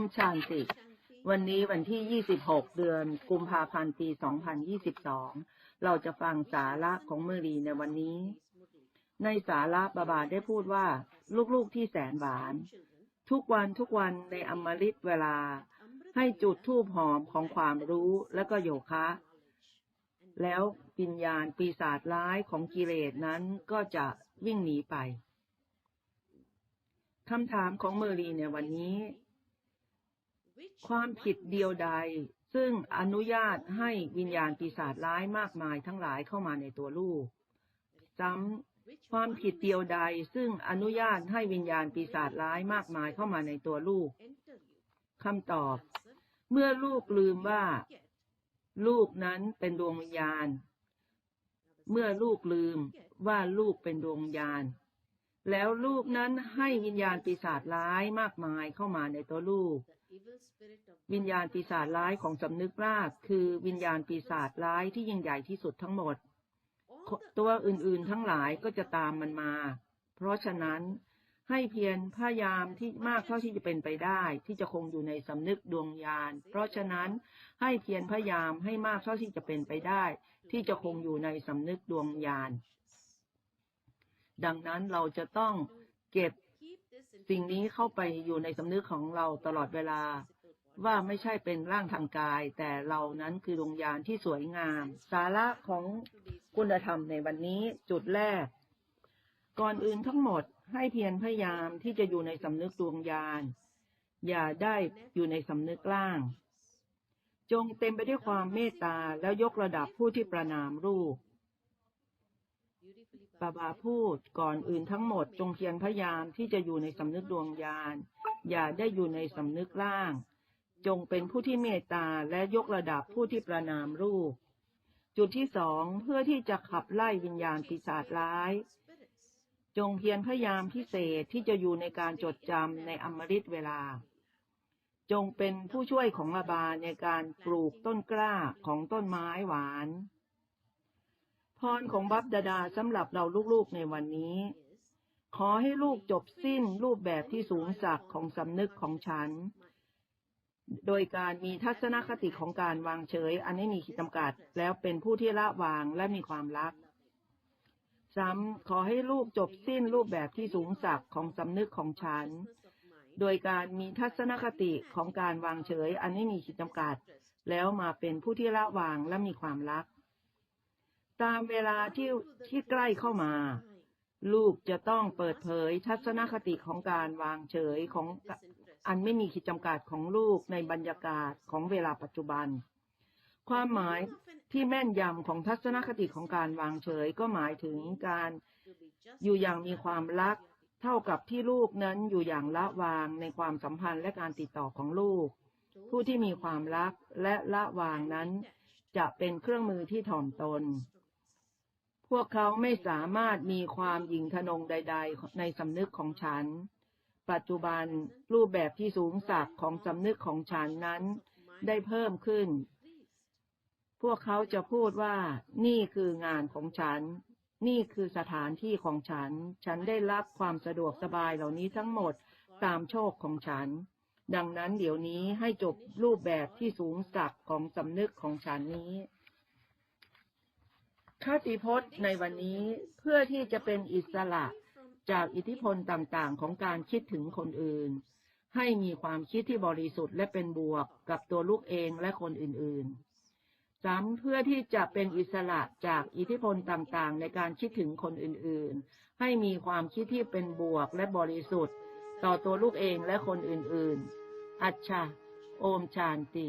มชานติ วันนี้วันที่ 26 เดือนกุมภาพันธ์ปี 2022 เราจะฟังสาระของเมรีในวันนี้ ในสาระบาบาได้พูดว่า ลูกๆที่แสนหวาน ทุกวันทุกวันในอมฤตเวลา ให้จุดธูปหอมของความรู้และก็โยคะ แล้วปิญญาณปีศาจร้ายของกิเลสนั้นก็จะวิ่งหนีไปคำถามของเมอรีในวันนี้ ความผิดเดียวใด ซึ่งอนุญาตให้วิญญาณปีศาจร้ายมากมายทั้งหลายเข้ามาในตัวลูกซ้ำความผิดเดียวใด ซึ่งอนุญาตให้วิญญาณปีศาจร้ายมากมายเข้ามาในตัวลูกคำตอบ เมื่อลูกลืมว่า ลูกนั้นเป็นดวงวิญญาณ เมื่อลูกลืมว่าลูกเป็นดวงวิญญาณ แล้วลูกนั้นให้วิญญาณปีศาจร้ายมากมายเข้ามาในตัวลูก วิญญาณปีศาจร้ายของสำนึกรากคือวิญญาณปีศาจร้ายที่ยิ่งใหญ่ที่สุดทั้งหมด ตัวอื่นๆทั้งหลายก็จะตามมันมา เพราะฉะนั้นให้เพียรพยายามที่มากเท่าที่จะเป็นไปได้ ที่จะคงอยู่ในสำนึกดวงญาณ เพราะฉะนั้นให้เพียรพยายามให้มากเท่าที่จะเป็นไปได้ ที่จะคงอยู่ในสำนึกดวงญาณ ดังนั้นเราจะต้องเก็บสิ่งนี้เข้าไปอยู่ในสำนึกของเราตลอดเวลา ว่าไม่ใช่เป็นร่างทางกาย แต่เรานั้นคือดวงญาณที่สวยงาม สาระของคุณธรรมในวันนี้จุดแรก ก่อนอื่นทั้งหมดให้เพียรพยายามที่จะอยู่ในสำนึกดวงญาณอย่าได้อยู่ในสำนึกล่าง จงเต็มไปด้วยความเมตตาแล้วยกระดับผู้ที่ประนามรูปบาบาพูดก่อนอื่นทั้งหมดจงเพียรพยายามที่จะอยู่ในสำนึกดวงญาณอย่าได้อยู่ในสำนึกล่าง จงเป็นผู้ที่เมตตาและยกระดับผู้ที่ประนามรูป จุดที่สองเพื่อที่จะขับไล่วิญญาณปีศาจร้าย จงเพียรพยายามพิเศษที่จะอยู่ในการจดจำในอมฤตเวลา จงเป็นผู้ช่วยของระบาในการปลูกต้นกล้าของต้นไม้หวาน พรของบัพดาดาสำหรับเราลูกๆในวันนี้ขอให้ลูกจบสิ้นรูปแบบที่สูงสักของสำนึกของฉัน โดยการมีทัศนคติของการวางเฉย อันไม่มีขีดจำกัด แล้วเป็นผู้ที่ละวางและมีความรักซ้ำขอให้ลูกจบสิ้นรูปแบบที่สูงสักของสำนึกของฉัน โดยการมีทัศนคติของการวางเฉย อันไม่มีขีดจำกัด แล้วมาเป็นผู้ที่ละวางและมีความรัก ตามเวลาที่ที่ใกล้เข้ามา ลูกจะต้องเปิดเผยทัศนคติของการวางเฉยของ อันไม่มีขีดจำกัดของลูกในบรรยากาศของเวลาปัจจุบัน ความหมายที่แม่นยำของทัศนคติของการวางเฉยก็หมายถึงการอยู่อย่างมีความรัก เท่ากับที่ลูกนั้นอยู่อย่างละวางในความสัมพันธ์และการติดต่อของลูก ผู้ที่มีความรักและละวางนั้น จะเป็นเครื่องมือที่ถ่อมตน พวกเขาไม่สามารถมีความหยิ่งทนงใด ๆ ในสำนึกของฉัน ปัจจุบันรูปแบบที่สูงสักของสำนึกของฉันนั้น ได้เพิ่มขึ้น พวกเขาจะพูดว่า นี่คืองานของฉัน นี่คือสถานที่ของฉัน ฉันได้รับความสะดวกสบายเหล่านี้ทั้งหมดตามโชคของฉัน ดังนั้นเดี๋ยวนี้ให้จบรูปแบบที่สูงสักของสำนึกของฉันนี้คติพจน์ในวันนี้เพื่อที่จะเป็นอิสระ จากอิทธิพลต่างๆ ของการคิดถึงคนอื่น ให้มีความคิดที่บริสุทธิ์และเป็นบวกกับตัวลูกเองและคนอื่นๆซ้ำเพื่อที่จะเป็นอิสระจากอิทธิพลต่างๆ ในการคิดถึงคนอื่นๆ ให้มีความคิดที่เป็นบวกและบริสุทธิ์ ต่อตัวลูกเองและคนอื่นๆ อัจฉาโอมชานติ